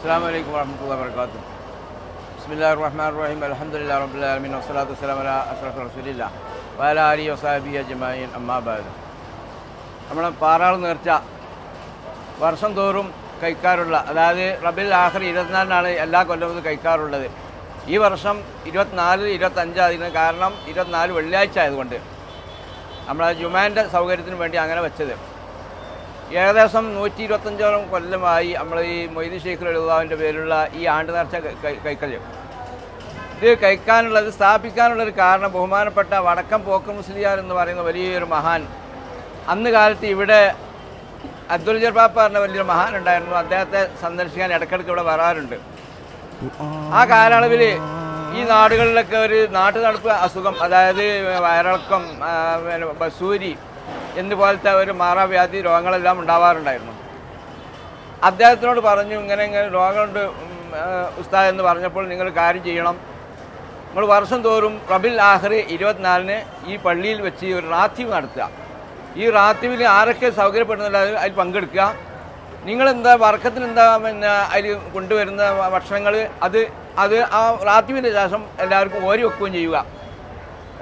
അസ്സാം വലൈക്കും വാഹമത്തുള്ള വർക്കാത്തു ബിസ്മില്ലാ റഹ്മാൻ റഹീം അലഹമുല്ലാ റബുലാലമിൻ വസ്സലാത്തു വസ്സലാം അല അസ്രഫ് റസൂലില്ല വയല അലി വസാബി അജമായിൻ അമ്മാബാദ് നമ്മുടെ പാറാൾ നേർച്ച വർഷം തോറും കഴിക്കാറുള്ള അതായത് റബിൽ ആഹ്റി ഇരുപത്തിനാലിനാണ് എല്ലാ കൊല്ലവും ഇത് കഴിക്കാറുള്ളത്. ഈ വർഷം ഇരുപത്തിനാല് ഇരുപത്തഞ്ചാതിന് കാരണം ഇരുപത്തിനാല് വെള്ളിയാഴ്ച ആയതുകൊണ്ട് നമ്മളെ ജുമാന്റെ സൗകര്യത്തിന് വേണ്ടി അങ്ങനെ വെച്ചത്. ഏകദേശം നൂറ്റി ഇരുപത്തഞ്ചോളം കൊല്ലമായി നമ്മൾ ഈ മൊയ്തി ശേഖർ എഴുതാവിന്റെ പേരിലുള്ള ഈ ആണ്ട് നേർച്ച കൈക്കല്യം. ഇത് കഴിക്കാനുള്ളത് സ്ഥാപിക്കാനുള്ളൊരു കാരണം ബഹുമാനപ്പെട്ട വടക്കം പോക്ക് മുസ്ലിയാർ എന്ന് പറയുന്ന വലിയൊരു മഹാൻ. അന്ന് കാലത്ത് ഇവിടെ അബ്ദുൽ ജർബാപ്പ പറഞ്ഞ വലിയൊരു മഹാൻ ഉണ്ടായിരുന്നു. അദ്ദേഹത്തെ സന്ദർശിക്കാൻ ഇടയ്ക്കിടയ്ക്ക് ഇവിടെ വരാറുണ്ട്. ആ കാലയളവിൽ ഈ നാടുകളിലൊക്കെ ഒരു നാട്ടു നടപ്പ് അസുഖം അതായത് വയറിളക്കം പിന്നെ ബസൂരി എന്നുപോലത്തെ ഒരു മാറാവ്യാധി രോഗങ്ങളെല്ലാം ഉണ്ടാവാറുണ്ടായിരുന്നു. അദ്ദേഹത്തിനോട് പറഞ്ഞു ഇങ്ങനെ ഇങ്ങനെ രോഗമുണ്ട് ഉസ്താദ് എന്ന് പറഞ്ഞപ്പോൾ നിങ്ങൾ കാര്യം ചെയ്യണം. നമ്മൾ വർഷം തോറും റബിൽ ആഹ്റി ഇരുപത്തിനാലിന് ഈ പള്ളിയിൽ വെച്ച് ഒരു റാത്തീവ് നടത്തുക. ഈ റാത്തീവിൽ ആരൊക്കെ സൗകര്യപ്പെടുന്നില്ല അതിൽ പങ്കെടുക്കുക. നിങ്ങളെന്താ വർക്കത്തിന് എന്താ പിന്നെ അതിൽ കൊണ്ടുവരുന്ന ഭക്ഷണങ്ങൾ? അത് അത് ആ റാത്തീവിന്റെ ശേഷം എല്ലാവർക്കും ഓരി വെക്കുകയും ചെയ്യുക.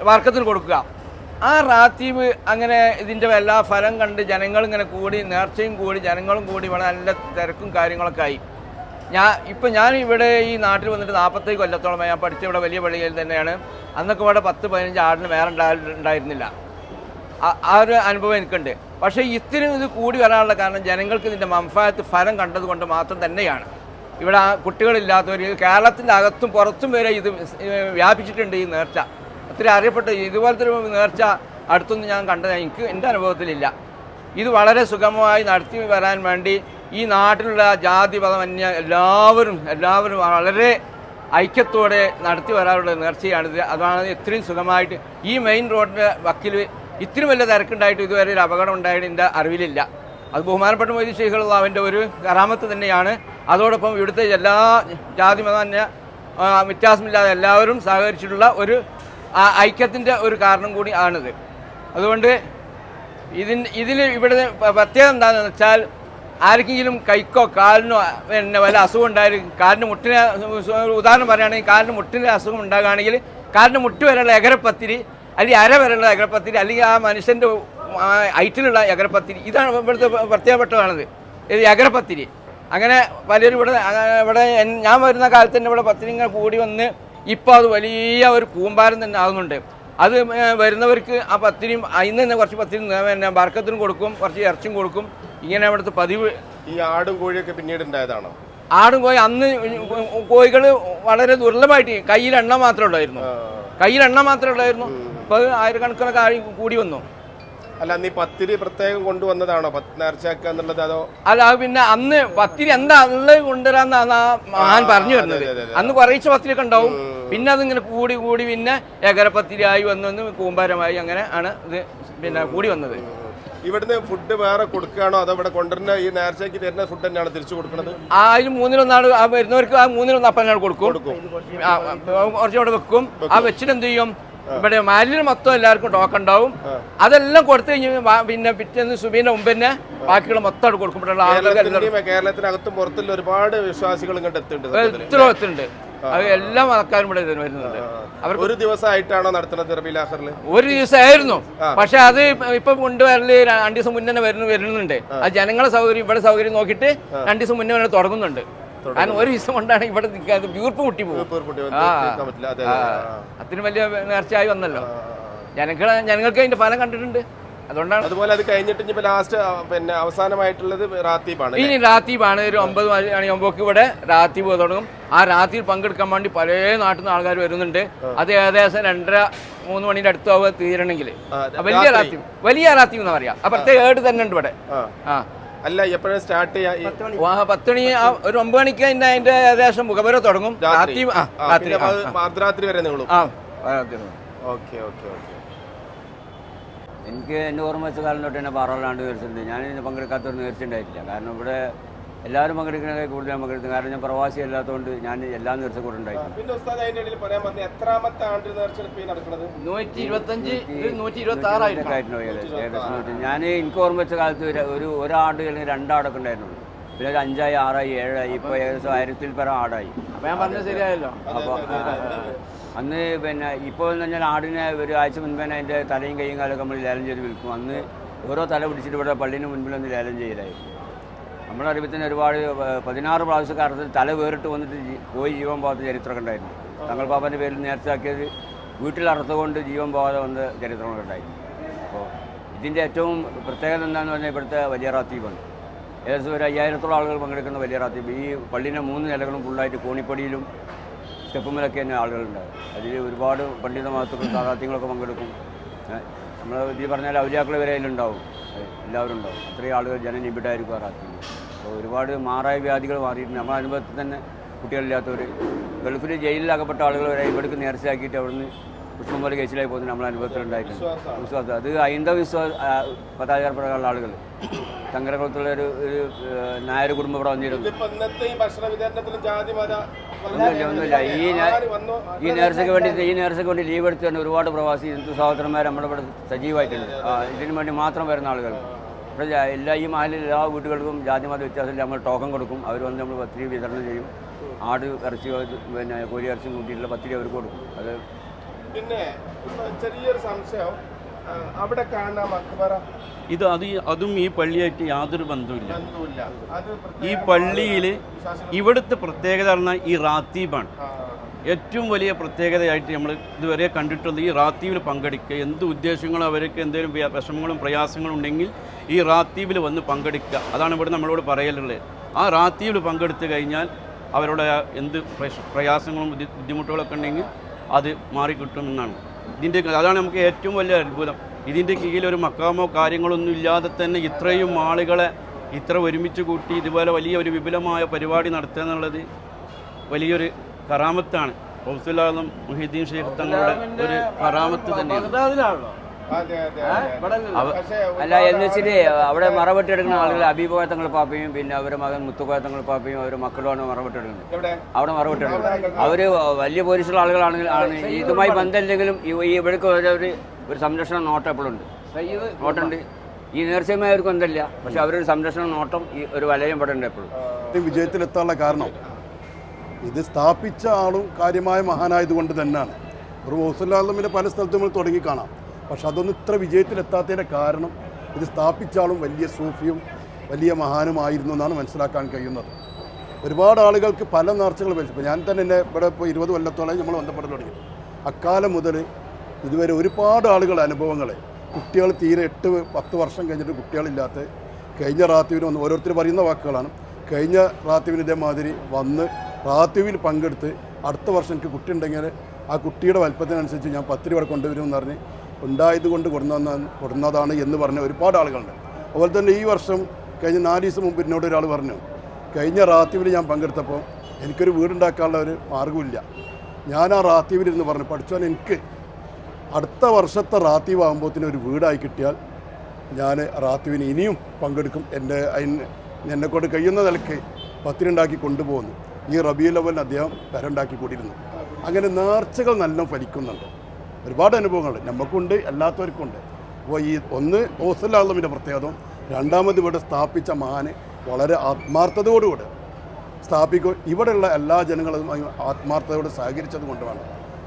വർക്കത്തിന് കൊടുക്കുക. ആ റാത്തീവ് അങ്ങനെ ഇതിന്റെ എല്ലാ ഫലം കണ്ട് ജനങ്ങൾ ഇങ്ങനെ കൂടി നേർച്ചയും കൂടി ജനങ്ങളും കൂടി ഇവിടെ നല്ല തിരക്കും കാര്യങ്ങളൊക്കെ ആയി. ഞാൻ ഇപ്പം ഞാൻ ഇവിടെ ഈ നാട്ടിൽ വന്നിട്ട് നാൽപ്പത്തേഴ് കൊല്ലത്തോളം ഞാൻ പഠിച്ച ഇവിടെ വലിയ പള്ളിയിൽ തന്നെയാണ്. അന്നൊക്കെ ഇവിടെ പത്ത് പതിനഞ്ച് ആടിന് വേറെ ഉണ്ടായിരുന്നില്ല. ആ- ഒരു അനുഭവം എനിക്കുണ്ട്. പക്ഷേ ഇത്രയും ഇത് കൂടി വരാനുള്ള കാരണം ജനങ്ങൾക്ക് ഇതിന്റെ മംഫായത്ത് ഫലം കണ്ടത് കൊണ്ട് മാത്രം തന്നെയാണ്. ഇവിടെ കുട്ടികളില്ലാത്തവർ കേരളത്തിന്റെ അകത്തും പുറത്തും വരെ ഇത് വ്യാപിച്ചിട്ടുണ്ട് ഈ നേർച്ച. ഒത്തിരി അറിയപ്പെട്ട ഇതുപോലത്തെ ഒരു നേർച്ച അടുത്തൊന്നും ഞാൻ കണ്ടത് എനിക്ക് എന്റെ അനുഭവത്തിലില്ല. ഇത് വളരെ സുഗമമായി നടത്തി വരാൻ വേണ്ടി ഈ നാട്ടിലുള്ള ജാതി മതമന്യ എല്ലാവരും എല്ലാവരും വളരെ ഐക്യത്തോടെ നടത്തി വരാനുള്ള നേർച്ചയാണിത്. അതാണ് ഇത്രയും സുഖമായിട്ട് ഈ മെയിൻ റോഡിന്റെ വക്കിൽ ഇത്രയും വലിയ തിരക്കുണ്ടായിട്ട് ഇതുവരെ ഒരു അപകടം ഉണ്ടായിട്ട് എന്റെ അറിവിലില്ല. അത് ബഹുമാനപ്പെട്ട മൊയ്തി ശൈഖുള്ള അവന്റെ ഒരു കറാമത്ത് തന്നെയാണ്. അതോടൊപ്പം ഇവിടുത്തെ എല്ലാ ജാതി മതന്യ വ്യത്യാസമില്ലാതെ എല്ലാവരും സഹകരിച്ചിട്ടുള്ള ഒരു ആ, ഐക്യത്തിന്റെ ഒരു കാരണം കൂടി ആണിത്. അതുകൊണ്ട് ഇതിന് ഇതിൽ ഇവിടെ പ്രത്യേകത എന്താണെന്ന് വെച്ചാൽ ആർക്കെങ്കിലും കൈക്കോ കാലിനോ പിന്നെ വല്ല അസുഖം ഉണ്ടായിരിക്കും കാലിന് മുട്ടിന് ഉദാഹരണം പറയുകയാണെങ്കിൽ കാലിന് മുട്ടിന് അസുഖം ഉണ്ടാകുകയാണെങ്കിൽ കാലിന് മുട്ടി വരെയുള്ള എകരപ്പത്തിരി അല്ലെങ്കിൽ അര വരെയുള്ള എകരപ്പത്തിരി അല്ലെങ്കിൽ ആ മനുഷ്യന്റെ ഐറ്റിലുള്ള എകരപ്പത്തിരി ഇതാണ് ഇവിടുത്തെ പ്രത്യേകപ്പെട്ടതാണത്. ഇത് എകരപ്പത്തിരി അങ്ങനെ വലിയൊരു ഇവിടെ ഇവിടെ ഞാൻ വരുന്ന കാലത്ത് തന്നെ ഇവിടെ പത്തിരി ഇങ്ങനെ കൂടി വന്ന് ഇപ്പോൾ അത് വലിയ ഒരു കൂമ്പാരം തന്നെ ആകുന്നുണ്ട് അത് വരുന്നവർക്ക് ആ പത്തിരിയും അതിന് തന്നെ കുറച്ച് പത്തിരി പിന്നെ വർക്കത്തിനും കൊടുക്കും കുറച്ച് ഇറച്ചും കൊടുക്കും. ഇങ്ങനെ അവിടുത്തെ പതിവ് ഈ ആടും കോഴിയൊക്കെ പിന്നീട് ഉണ്ടായതാണോ? ആടും കോഴി അന്ന് കോഴികൾ വളരെ ദുർലഭമായിട്ട് കയ്യിൽ എണ്ണ മാത്രമേ ഉള്ളായിരുന്നു. കയ്യിൽ എണ്ണ മാത്രമേ ഉള്ളായിരുന്നു. ഇപ്പോൾ ആയിരക്കണക്കിനൊക്കെ ആഴി കൂടി വന്നു. അല്ല അന്ന് ഈ പത്തിരി പ്രത്യേകം കൊണ്ടുവന്നതാണോ? നേർച്ചയാക്കാന്നുള്ളത് നേർച്ചയാക്കുക എന്നുള്ളത് അതോ? അല്ല പിന്നെ അന്ന് പത്തിരി എന്താ ഉള്ളത് കൊണ്ടുവരാന്നാണ് ആ മഹാൻ പറഞ്ഞു വരുന്നത്. അന്ന് അതെ. അന്ന് ഒക്കെ പത്തിരിയൊക്കെ ഉണ്ടാവും. പിന്നെ അതിങ്ങനെ കൂടി കൂടി പിന്നെ ഏകരപ്പത്തിരിയായി വന്നു വന്ന് കൂമ്പാരമായി അങ്ങനെ ആണ് ഇത് പിന്നെ കൂടി വന്നത്. ഇവിടുന്ന് ഫുഡ് വേറെ കൊടുക്കുകയാണോ? അതോ ഇവിടെ കൊണ്ടുവരുന്ന ഈ നേർച്ചയ്ക്ക് തരുന്ന ഫുഡ് തന്നെയാണ് തിരിച്ചു കൊടുക്കുന്നത്? ആ അതിൽ മൂന്നിലൊന്നാണ് ആ വരുന്നവർക്ക് ആ മൂന്നിലൊന്ന് അപ്പം ഞങ്ങൾ കൊടുക്കും. കൊടുക്കും. ആ, കുറച്ചും വെക്കും. ആ വെച്ചിട്ട് എന്ത് ചെയ്യും? ഇവിടെ മാലിന്യം മൊത്തം എല്ലാവർക്കും ടോക്കൺ ഉണ്ടാവും. അതെല്ലാം കൊടുത്തു കഴിഞ്ഞ് പിന്നെ പിറ്റേന്ന് സുബീന്റെ മുമ്പ് തന്നെ ബാക്കിയുള്ള മൊത്തം അവിടെ കൊടുക്കുമ്പോഴുള്ള ആളുകൾ കേരളത്തിനകത്തും പുറത്തുള്ള ഒരുപാട് വിശ്വാസികൾ ഇങ്ങോട്ട് എത്തുന്നുണ്ട് സത്യത്തിൽ. അത് എല്ലാ മതക്കാരും ഇവിടെ വരുന്നുണ്ട്. അവർ ഒരു ദിവസമായിട്ടാണോ നടത്തുന്നത് ഒരു ദിവസമായിരുന്നു. പക്ഷെ അത് ഇപ്പ- കൊണ്ടുവരൽ രണ്ടു ദിവസം മുന്നേ വരുന്നു വരുന്നുണ്ട്. അത് ജനങ്ങളെ സൗകര്യം ഇവിടെ സൗകര്യം നോക്കിയിട്ട് രണ്ടു ദിവസം മുന്നേ വരെ തുടങ്ങുന്നുണ്ട്. കാരണം ഒരു ദിവസം കൊണ്ടാണ് ഇവിടെ നിൽക്കാൻ വീർപ്പ് മുട്ടി പോകും. അതിന് വലിയ നേർച്ചയായി വന്നല്ലോ. ജനങ്ങൾ ജനങ്ങൾക്ക് അതിന്റെ ഫലം കണ്ടിട്ടുണ്ട്. അതുകൊണ്ടാണ് അതുപോലെ അത് കഴിഞ്ഞിട്ട് ഇനി ലാസ്റ്റ് പിന്നെ അവസാനമായിട്ടുള്ളത് റാത്തീബാണ് ഇനി രാത്തീബാണ് ഒരു ഒമ്പത് മണി ഒമ്പത് ഇവിടെ രാത്തീബ് തുടങ്ങും. ആ രാത്രിയിൽ പങ്കെടുക്കാൻ വേണ്ടി പല നാട്ടിൽ നിന്ന് ആൾക്കാർ വരുന്നുണ്ട്. അത് ഏകദേശം രണ്ടര മൂന്ന് മണിയുടെ അടുത്താവുക തീരണമെങ്കിൽ വലിയ രാത്രി. വലിയ രാത്തീവ് എന്ന് പറയാം. ആ പ്രത്യേക ഏട് തന്നെ ഉണ്ട് ഇവിടെ. ആ. അല്ല എപ്പോഴും സ്റ്റാർട്ട് ചെയ്യാം? ആ, പത്ത് മണി ഒരു ഒമ്പത് മണിക്ക് അതിന്റെ അതിന്റെ ഏകദേശം മുഖപരം തുടങ്ങും. രാത്രി. രാത്രി ആ ആ, രാത്രി. ആ, അത് അർദ്ധരാത്രി വരെ നീളും. ആ. Okay okay okay. എനിക്ക് എന്റെ ഓർമ്മ വെച്ച കാലം തൊട്ട് തന്നെ പാറകളാണ്ട് നേർച്ചുണ്ട് ഞാൻ ഇതിന് പങ്കെടുക്കാത്തൊരു നേർച്ച ഉണ്ടായിട്ടില്ല. കാരണം ഇവിടെ എല്ലാവരും പങ്കെടുക്കുന്നതിനെ കൂടുതൽ ഞാൻ പങ്കെടുത്തു കാരണം ഞാൻ പ്രവാസി അല്ലാത്തതുകൊണ്ട് ഞാൻ എല്ലാ നേർച്ച കൂടെ നൂറ്റി- ഞാൻ എനിക്ക് ഓർമ്മ വെച്ച കാലത്ത് ഒരു- ഒരു ഒരാട് അല്ലെങ്കിൽ രണ്ടാടൊക്കെ ഉണ്ടായിരുന്നുള്ളൂ പിന്നെ ഒരു അഞ്ചായി ആറായി ഏഴായി ഇപ്പോൾ ഏകദേശം ആയിരത്തിൽ പരം ആടായി. അപ്പൊ ഞാൻ പറഞ്ഞത് ശരിയായല്ലോ. അപ്പോൾ അന്ന് പിന്നെ ഇപ്പോൾ എന്ന് പറഞ്ഞാൽ ആടിനെ ഒരു ആഴ്ച മുൻപേ അതിന്റെ തലയും കൈയും കാലൊക്കെ നമ്മൾ ലേലം ചെയ്ത് വിൽക്കും. അന്ന് ഓരോ തല പിടിച്ചിട്ട് ഇവിടെ പള്ളിന് മുൻപിലൊന്ന് ലേലം ചെയ്യലായിരുന്നു. നമ്മുടെ തന്നെ ഒരുപാട് പതിനാറ് പ്രാവശ്യക്കാരത്തിൽ തല വേറിട്ട് വന്നിട്ട് പോയി ജീവൻ പോകാത്ത ചരിത്രമൊക്കെ ഉണ്ടായിരുന്നു. തങ്ങൾ പാപ്പന്റെ പേരിൽ നേർച്ചയാക്കിയത് വീട്ടിൽ അറുത്തുകൊണ്ട് ജീവൻ പോകാതെ വന്ന ചരിത്രങ്ങളൊക്കെ ഉണ്ടായിരുന്നു. അപ്പോൾ ഇതിന്റെ ഏറ്റവും പ്രത്യേകത എന്താണെന്ന് പറഞ്ഞാൽ ഇവിടുത്തെ വലിയ റാത്തീബാണ് ഏകദേശം ഒരു അയ്യായിരത്തോളം ആളുകൾ പങ്കെടുക്കുന്ന വലിയ റാത്തീബ് ഈ പള്ളിന്റെ മൂന്ന് നിലകളും ഫുള്ളായിട്ട് കോണിപ്പടിയിലും സ്റ്റെപ്പുമ്മലൊക്കെ തന്നെ ആളുകളുണ്ടാകും അതിൽ ഒരുപാട് പണ്ഡിത മഹത്വങ്ങളും സാധാർത്ഥ്യങ്ങളൊക്കെ പങ്കെടുക്കും. നമ്മൾ ഇതിൽ പറഞ്ഞാൽ ഔലിയാക്കൾ വരെ അതിലുണ്ടാവും. എല്ലാവരും ഉണ്ടാവും. അത്രയും ആളുകൾ ജനനിബിഡായിരിക്കും ആ റാത്തിൽ അപ്പോൾ ഒരുപാട് മാറായ വ്യാധികൾ മാറിയിട്ടുണ്ട്. നമ്മുടെ അനുഭവത്തിൽ തന്നെ കുട്ടികളില്ലാത്തവർ ഗൾഫിൽ ജയിലിൽ അകപ്പെട്ട ആളുകൾ വരെ ഇവിടേക്ക് നേർച്ചയാക്കിയിട്ട് അവിടുന്ന് പുഷ്പം പോലെ കേസിലായി പോകുന്നത് നമ്മൾ അനുഭവത്തിലുണ്ടായിട്ടുണ്ട് വിശ്വാസം. അത് ഹൈന്ദവ വിശ്വാസ പതാചാരപ്രകാരമുള്ള ആളുകൾ ശങ്കരകുളത്തുള്ള ഒരു ഒരു നായർ കുടുംബം ഇവിടെ വന്നിരുന്നു. ഒന്നുമില്ല ഒന്നുമില്ല. ഈ ഈ നേർച്ചയ്ക്ക് വേണ്ടി ഈ നേർച്ചയ്ക്ക് വേണ്ടി ലീവ് എടുത്ത് തന്നെ ഒരുപാട് പ്രവാസി ഹിന്ദു സഹോദരന്മാർ നമ്മുടെ ഇവിടെ സജീവമായിട്ടുണ്ട്. ഇതിനു വേണ്ടി മാത്രം വരുന്ന ആളുകൾ. ഇവിടെ എല്ലാ ഈ മഹലിൽ എല്ലാ വീട്ടുകൾക്കും ജാതിമത വ്യത്യാസമില്ല. നമ്മൾ ടോക്കൺ കൊടുക്കും. അവർ വന്ന് നമ്മൾ പത്തിരി വിതരണം ചെയ്യും. ആട് ഇറച്ചി പിന്നെ കോഴി ഇറച്ചി കൂട്ടിയിട്ടുള്ള പത്തിരി അവർക്ക് കൊടുക്കും. അത് പിന്നെ ചെറിയൊരു സംശയം. അവിടെ കാണാം മക്ബറ ഇത് അത് അതും ഈ പള്ളിയായിട്ട് യാതൊരു ബന്ധവുമില്ല. ഈ പള്ളിയിൽ ഇവിടുത്തെ പ്രത്യേകത പറഞ്ഞാൽ ഈ റാത്തീബാണ്. ഏറ്റവും വലിയ പ്രത്യേകതയായിട്ട് നമ്മൾ ഇതുവരെ കണ്ടിട്ടുള്ളത് ഈ റാത്തീവിൽ പങ്കെടുക്കുക. എന്ത് ഉദ്ദേശങ്ങളും അവർക്ക് എന്തെങ്കിലും വിഷമങ്ങളും പ്രയാസങ്ങളും ഉണ്ടെങ്കിൽ ഈ റാത്തീവിൽ വന്ന് പങ്കെടുക്കുക. അതാണ് ഇവിടെ നമ്മളോട് പറയലുള്ളത്. ആ റാത്തീവിൽ പങ്കെടുത്തു കഴിഞ്ഞാൽ അവരുടെ എന്ത് പ്രയാസങ്ങളും ബുദ്ധിമുട്ടുകളൊക്കെ ഉണ്ടെങ്കിൽ അത് മാറിക്കിട്ടുമെന്നാണ് ഇതിന്റെ അതാണ് നമുക്ക് ഏറ്റവും വലിയ അത്ഭുതം. ഇതിന്റെ കീഴിൽ ഒരു മക്കാമോ കാര്യങ്ങളൊന്നും ഇല്ലാതെ തന്നെ ഇത്രയും ആളുകളെ ഇത്ര ഒരുമിച്ച് കൂട്ടി ഇതുപോലെ വലിയ ഒരു വിപുലമായ പരിപാടി നടത്തുക എന്നുള്ളത് വലിയൊരു കറാമത്താണ്. ഹൗസുലാദം മുഹീദ്ദീൻ ഷെയ്ഖ് തങ്ങളുടെ ഒരു കറാമത്ത് തന്നെയാണ്. അല്ല എന്ന് വെച്ചിട്ട് അവിടെ മറവെട്ടെടുക്കുന്ന ആളുകൾ അബീബോയ തങ്ങൾ പാപ്പയും പിന്നെ അവരുടെ മകൻ മുത്തുക്കോയ പാപ്പയും അവരുടെ മക്കളുമാണ് മറവെട്ടെടുക്കുന്നത് അവിടെ മറവിട്ടെടുക്കും അവർ വലിയ പോലീസുള്ള ആളുകളാണെങ്കിൽ ആണ്. ഇതുമായി ബന്ധമില്ലെങ്കിലും ഈ- ഇവിടേക്ക് ഒരു ഒരു- സംരക്ഷണ നോട്ടം എപ്പോഴുണ്ട് സയ്യിദ് നോട്ടുണ്ട്. ഈ നേർച്ചയുമായി അവർക്ക് ബന്ധമില്ല. പക്ഷെ അവരൊരു സംരക്ഷണ നോട്ടം ഈ ഒരു വലയം ഇവിടെ ഉണ്ട് എപ്പോഴും. ഈ വിജയത്തിലെത്താനുള്ള കാരണം ഇത് സ്ഥാപിച്ച ആളും കാര്യമായ മഹാനായതുകൊണ്ട് തന്നെയാണ്. ഒരു ഹൗസുല്ലാമിന്റെ പല സ്ഥലത്തും നമ്മൾ തുടങ്ങി കാണാം. പക്ഷെ അതൊന്നും ഇത്ര വിജയത്തിലെത്താത്തതിന്റെ കാരണം ഇത് സ്ഥാപിച്ചാളും വലിയ സൂഫിയും വലിയ മഹാനുമായിരുന്നു എന്നാണ് മനസ്സിലാക്കാൻ കഴിയുന്നത്. ഒരുപാട് ആളുകൾക്ക് പല നേർച്ചകൾ വലിച്ചു ഞാൻ തന്നെ എന്നെ ഇവിടെ ഇപ്പോൾ ഇരുപത് കൊല്ലത്തോളം നമ്മൾ ബന്ധപ്പെട്ട് തുടങ്ങി. അക്കാലം മുതൽ ഇതുവരെ ഒരുപാട് ആളുകൾ അനുഭവങ്ങൾ കുട്ടികൾ തീരെ എട്ട് പത്ത് വർഷം കഴിഞ്ഞിട്ട് കുട്ടികളില്ലാത്ത കഴിഞ്ഞ റാത്തീവിന് വന്ന് ഓരോരുത്തർ പറയുന്ന വാക്കുകളാണ്. കഴിഞ്ഞ റാത്തീവിന് ഇതേമാതിരി വന്ന് റാത്തീവിൽ പങ്കെടുത്ത് അടുത്ത വർഷം എനിക്ക് കുട്ടി ഉണ്ടെങ്കിൽ ആ കുട്ടിയുടെ വലുപ്പത്തിനനുസരിച്ച് ഞാൻ പത്ത് രൂപ കൊണ്ടുവരുമെന്ന് പറഞ്ഞ് ഉണ്ടായത് കൊണ്ട് കൊടുന്ന കൊടുന്നതാണ് എന്ന് പറഞ്ഞ ഒരുപാട് ആളുകളുണ്ട്. അതുപോലെ തന്നെ ഈ വർഷം കഴിഞ്ഞ നാല് ദിവസം മുമ്പ് എന്നോട് ഒരാൾ പറഞ്ഞു കഴിഞ്ഞ റാത്തീവിൽ ഞാൻ പങ്കെടുത്തപ്പോൾ എനിക്കൊരു വീടുണ്ടാക്കാനുള്ള ഒരു മാർഗമില്ല ഞാൻ ആ റാത്തീവിൽ ഇരുന്ന് പറഞ്ഞു പഠിച്ചാൽ എനിക്ക് അടുത്ത വർഷത്തെ റാത്തീവ് ആകുമ്പോഴത്തേന് ഒരു വീടായി കിട്ടിയാൽ ഞാൻ റാത്തീവിന് ഇനിയും പങ്കെടുക്കും. എന്റെ അതിന് എന്നെക്കൊണ്ട് കഴിയുന്ന നിലയ്ക്ക് പത്തിനുണ്ടാക്കി കൊണ്ടുപോകുന്നു. ഈ റബിയു ലെവലിന് അദ്ദേഹം പെരണ്ടാക്കി കൂടിയിരുന്നു. അങ്ങനെ നേർച്ചകൾ നല്ല ഫലിക്കുന്നുണ്ട്. ഒരുപാട് അനുഭവങ്ങൾ നമുക്കുണ്ട് അല്ലാത്തവർക്കുണ്ട്. അപ്പോൾ ഈ ഒന്ന് ഓസലാളമിന്റെ പ്രത്യേകതയും രണ്ടാമത് ഇവിടെ സ്ഥാപിച്ച മഹാന് വളരെ ആത്മാർത്ഥതയോടുകൂടെ സ്ഥാപിക്കും ഇവിടെയുള്ള എല്ലാ ജനങ്ങളും ആത്മാർത്ഥതയോട് സഹകരിച്ചത് കൊണ്ടുമാണ്.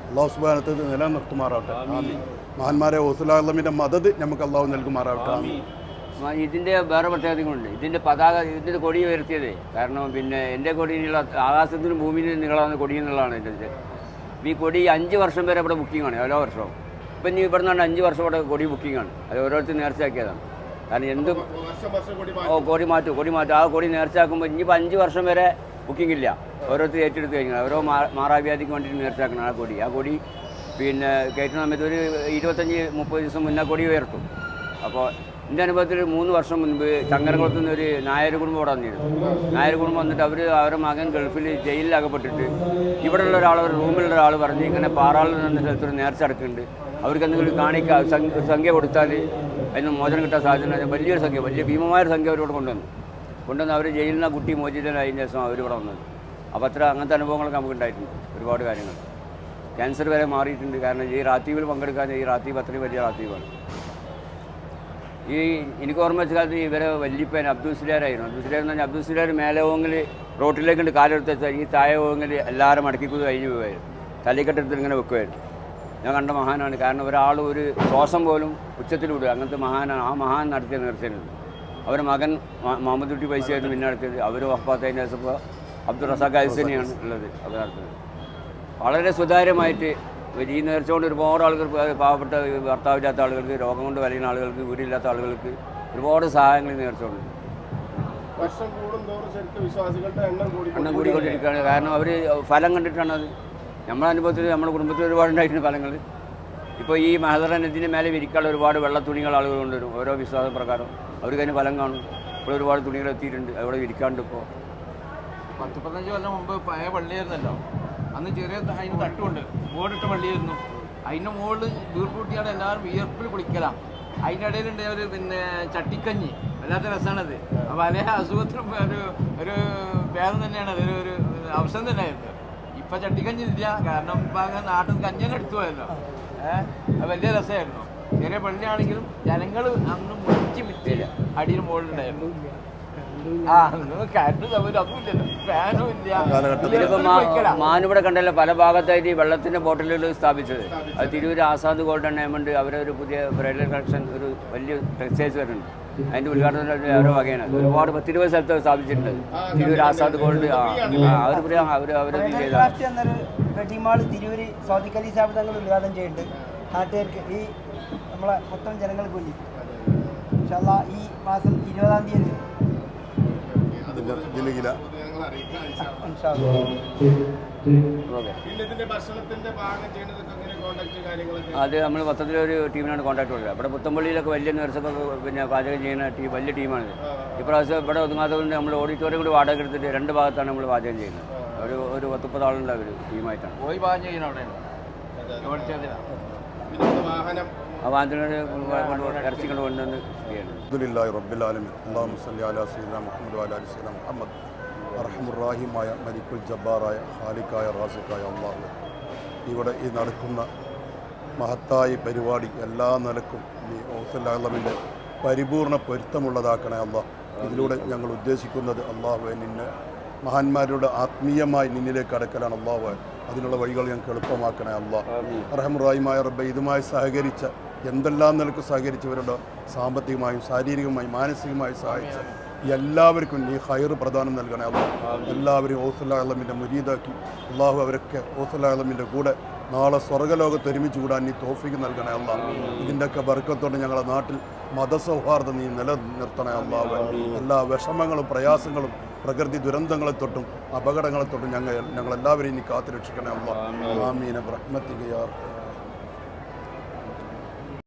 അള്ളാഹു സുബാനത്ത് നിലനിർത്തുമാറാവട്ടെ. മഹാന്മാരെ ഓസുലാമിന്റെ മദത് നമുക്ക് അള്ളാഹു നൽകുമാറാവട്ടെ. ഇതിന്റെ വേറെ പ്രത്യേകതകളുണ്ട്. ഇതിന്റെ പതാക ഇതിന്റെ കൊടി ഉയർത്തിയത്. കാരണം പിന്നെ എന്റെ കൊടിയിലുള്ള ആകാശത്തിനും ഭൂമിയിലും നിങ്ങളാണ് കൊടി എന്നുള്ളതാണ് എന്റെ ഈ കൊടി അഞ്ച് വർഷം വരെ ഇവിടെ ബുക്കിംഗ് ആണ് ഓരോ വർഷവും. ഇപ്പം ഇനി ഇവിടെ നിന്നാണ് അഞ്ച് വർഷം ഇവിടെ കൊടി ബുക്കിംഗ് ആണ്. അത് ഓരോരുത്തർ നേർച്ചയാക്കിയതാണ്. കാരണം എന്തും കൂടി ഓ കൊടി മാറ്റും കൊടി മാറ്റും. ആ കൊടി നേർച്ചയാക്കുമ്പോൾ ഇനിയിപ്പോൾ അഞ്ച് വർഷം വരെ ബുക്കിംഗ് ഇല്ല. ഓരോരുത്തർ ഏറ്റെടുത്ത് കഴിഞ്ഞാൽ ഓരോ മാറാവ്യാധിക്ക് വേണ്ടിയിട്ട് നേർച്ചയാക്കണം ആ കൊടി. ആ കൊടി പിന്നെ കയറ്റുന്ന സമയത്ത് ഒരു ഇരുപത്തഞ്ച് മുപ്പത് ദിവസം മുന്നേ കൊടി ഉയർത്തും. അപ്പോൾ എന്റെ അനുഭവത്തിൽ മൂന്ന് വർഷം മുൻപ് ചങ്ങരകുളത്ത് നിന്ന് ഒരു നായർ കുടുംബം ഇവിടെ വന്നിരുന്നു. നായർ കുടുംബം വന്നിട്ട് അവർ അവരുടെ മകൻ ഗൾഫിൽ ജയിലിൽ അകപ്പെട്ടിട്ട് ഇവിടെയുള്ള ഒരാൾ ഒരു റൂമിലുള്ള ഒരാൾ പറഞ്ഞ് ഇങ്ങനെ പാറാളിൽ നിന്ന് സ്ഥലത്തൊരു നേർച്ച അടക്കുന്നുണ്ട് അവർക്ക് എന്തെങ്കിലും കാണിക്കാൻ സംഖ്യ- കൊടുത്താൽ അതിന് മോചനം കിട്ടാൻ സാധ്യത വലിയൊരു സംഖ്യ വലിയ ഭീമമായ സംഖ്യ അവരോട് കൊണ്ടുവന്നു. കൊണ്ടുവന്ന് അവർ ജയിലിൽ നിന്ന് കുട്ടി മോചിതനായതിന് ശേഷം അവർ ഇവിടെ വന്നത്. അപ്പോൾ അത്ര അങ്ങനത്തെ അനുഭവങ്ങളൊക്കെ നമുക്ക് ഉണ്ടായിട്ടുണ്ട് ഒരുപാട് കാര്യങ്ങൾ. ക്യാൻസർ വരെ മാറിയിട്ടുണ്ട്. കാരണം ഈ റാത്തീവിൽ പങ്കെടുക്കാൻ ഈ റാത്തീവ് അത്രയും വലിയ റാത്തീവാണ്. ഈ എനിക്ക് ഓർമ്മ വെച്ച കാലത്ത് ഇവരെ വല്യപ്പൻ അബ്ദുൽ സുലാരായിരുന്നു അബ്ദുൽ സുലാർ എന്ന് പറഞ്ഞാൽ അബ്ദുൽ സുലാർ മേലെ ഓങ്ങിൽ റോട്ടിലേക്കുണ്ട് കാലെടുത്ത് വെച്ചാൽ ഈ താഴെ ഓങ്ങിൽ എല്ലാവരും മടക്കിക്കൂത് കഴിഞ്ഞ് പോവായിരുന്നു തലക്കെട്ടെടുത്ത് ഇങ്ങനെ വെക്കുമായിരുന്നു. ഞാൻ കണ്ട മഹാനാണ്. കാരണം ഒരാൾ ഒരു ശ്വാസം പോലും ഉച്ചത്തിലൂടെ അങ്ങനത്തെ മഹാനാണ്. ആ മഹാൻ നടത്തിയ നേർച്ചയുണ്ട് അവരുടെ മകൻ മുഹമ്മദ് കുട്ടി പൈസയായിരുന്നു പിന്നെ നടത്തിയത്. അവർ വഫാത്തതിന്റെ അബ്ദുൾ റസാഖ് ഹൈസനെയാണ് ഉള്ളത്. അവർ നടത്തുന്നത്. വളരെ സുതാര്യമായിട്ട് ഈ നേർച്ച കൊണ്ട് ഒരുപാട് ആളുകൾ പ- പാവപ്പെട്ട ഭർത്താവില്ലാത്ത ആളുകൾക്ക് രോഗം കൊണ്ട് വലയുന്ന ആളുകൾക്ക് വീടില്ലാത്ത ആളുകൾക്ക് ഒരുപാട് സഹായങ്ങൾ ഈ നേർച്ച കൊണ്ട് വർഷം കൂടുന്തോറും ശരിക്കും വിശ്വാസികളുടെ എണ്ണം കൂടി എണ്ണം കൂടിക്കൊണ്ടിരിക്കുകയാണ്. കാരണം അവർ ഫലം കണ്ടിട്ടാണ് അത് നമ്മുടെ അനുഭവത്തിൽ നമ്മുടെ കുടുംബത്തിൽ ഒരുപാട് ഉണ്ടായിട്ടുണ്ട് ഫലങ്ങൾ ഇപ്പോൾ ഈ മഹദറ നദിന്റെ മേലെ വിരിക്കാനുള്ള ഒരുപാട് വെള്ള തുണികൾ ആളുകൾ കൊണ്ടുവരും ഓരോ വിശ്വാസ പ്രകാരം. അവർക്ക് അതിന് ഫലം കാണും. ഇപ്പോൾ ഒരുപാട് തുണികൾ എത്തിയിട്ടുണ്ട് അവിടെ വിരിക്കാണ്ട് ഇപ്പോൾ പത്ത് പതിനഞ്ച് കൊല്ലം മുമ്പ് പഴയ പള്ളിയായിരുന്നല്ലോ? അന്ന് ചെറിയ അതിന് തട്ടുമുണ്ട്. ഓടിട്ട പള്ളിയായിരുന്നു അതിന്റെ മുകളിൽ വീർപ്പൂട്ടിയാണ് എല്ലാവരും വിയർപ്പിൽ കുളിക്കലാം. അതിന്റെ ഇടയിലുണ്ട് ഒരു പിന്നെ ചട്ടിക്കഞ്ഞി. വല്ലാത്ത രസമാണത് അപ്പോൾ അതേ അസുഖത്തിനും ഒരു ഒരു ഭേദം തന്നെയാണ് അതൊരു ഒരു അവസരം തന്നെയായിരുന്നു. ഇപ്പം ചട്ടിക്കഞ്ഞി ഇല്ല കാരണം ഇപ്പം അങ്ങനെ നാട്ടിൽ കഞ്ഞിനെ എടുത്തു പോയല്ലോ. ഏഹ് വലിയ രസമായിരുന്നു ചെറിയ പള്ളിയാണെങ്കിലും ജനങ്ങൾ അന്ന് മുറിച്ച് വിറ്റില്ല അടിയിൽ മുകളിലുണ്ടായിരുന്നു മാനിവിടെ കണ്ടല്ലോ പല ഭാഗത്തായിട്ട് ഈ വെള്ളത്തിന്റെ ബോട്ടിലുകൾ സ്ഥാപിച്ചത്. അത് തിരൂർ ആസാദ് ഗോൾഡൻ ഡയമണ്ട് ഒരു പുതിയ ബ്രൈഡൽ കളക്ഷൻ ഒരു വലിയ ടെക്സ്റ്റൈൽസ് വരുന്നുണ്ട്. അതിന്റെ ഉദ്ഘാടനം ഓരോ വകയാണ്. ഒരുപാട് പത്തിരുപത് സ്ഥലത്ത് സ്ഥാപിച്ചിട്ടുണ്ട്. തിരൂർ ആസാദ് ഗോൾഡ് അവർ അവർ അവർ അവരത് ചെയ്ത തിരൂര് തങ്ങൾ ഉദ്ഘാടനം ചെയ്യുന്നുണ്ട്. നാട്ടുകാർക്ക് ഈ നമ്മളെ മൊത്തം ജനങ്ങൾക്ക് വേണ്ടി. ഈ മാസം ഇരുപതാം തീയതി കോണ്ടാക്ട് കാര്യങ്ങളൊക്കെ? അത് നമ്മൾ മൊത്തത്തിലൊരു ടീമിനാണ് കോൺടാക്ട് കൊടുക്കുക. ഇവിടെ പുത്തമ്പള്ളിയിലൊക്കെ വലിയ നേഴ്സൊക്കെ പിന്നെ പാചകം ചെയ്യുന്ന ടീം വലിയ ടീമാണ്. ഇപ്രാവശ്യം ഇവിടെ ഒതുങ്ങാത്തതുകൊണ്ട് നമ്മൾ ഓഡിറ്റോറിയം കൂടി വാടക എടുത്തിട്ട് രണ്ട് ഭാഗത്താണ് നമ്മൾ പാചകം ചെയ്യുന്നത്. ഒരു ഒരു പത്തുപ്പത് ഒരു ടീമായിട്ടാണ്. പോയി പാചകം ചെയ്യുന്ന അവിടെയാണ്. ഓടിച്ചതിനാ പിന്നെ ഇത് വാഹനം ആ വാഹനത്തിനൊരു കൊണ്ട് ഇറച്ചി കൊണ്ട് കൊണ്ടുവന്ന് ചെയ്യണം അബ്ദുലില്ലാഹി റബ്ബിലാലമിൻ അള്ളാഹു സല്ലി അലാ സീദന മുഹമ്മദ് വാല അലി സീദന മുഹമ്മദ്. അർഹമുറാഹിമായ മരിക്കുൽ ജബ്ബാറായ ഖാലിക്കായ റാസിക്കായ അള്ളാഹു ഇവിടെ ഈ നടക്കുന്ന മഹത്തായ പരിപാടി എല്ലാ നിലക്കും ഈ ഓസല്ലാമിന്റെ പരിപൂർണ പൊരുത്തമുള്ളതാക്കണേ അള്ളാഹ് ഇതിലൂടെ ഞങ്ങൾ ഉദ്ദേശിക്കുന്നത് അള്ളാഹു നിന്നെ മഹാന്മാരുടെ ആത്മീയമായി നിന്നിലേക്ക് അടക്കലാണ് അള്ളാഹു അതിനുള്ള വഴികൾ ഞങ്ങൾക്ക് എളുപ്പമാക്കണേ അല്ല. അർഹമുറാഹിമായ റബ്ബെ ഇതുമായി സഹകരിച്ച എന്തെല്ലാം നിലയ്ക്ക് സഹകരിച്ചവരുടെ സാമ്പത്തികമായും ശാരീരികമായും മാനസികമായും സഹായിച്ച എല്ലാവർക്കും നീ ഹൈർ പ്രദാനം നൽകണേ അള്ളാഹ് എല്ലാവരെയും ഓസുല്ലാഹ്ലമിന്റെ മുരീദാക്കി. അള്ളാഹു അവരൊക്കെ ഓസുല്ലാഹ്ലമിന്റെ കൂടെ നാളെ സ്വർഗലോകത്ത് ഒരുമിച്ച് കൂടാൻ നീ തോഫിക്ക് നൽകണേ അല്ല. ഇതിന്റെയൊക്കെ വർക്കത്തോടെ ഞങ്ങളുടെ നാട്ടിൽ മതസൗഹാർദ്ദം നീ നിലനിർത്തണേ അള്ളാഹ് എല്ലാ വിഷമങ്ങളും പ്രയാസങ്ങളും പ്രകൃതി ദുരന്തങ്ങളെ തൊട്ടും അപകടങ്ങളെ തൊട്ടും ഞങ്ങൾ ഞങ്ങളെല്ലാവരെയും ഇനി കാത്തുരക്ഷിക്കണേ അമ്മ ആമീന ബ്രഹ്മത്തികയാർ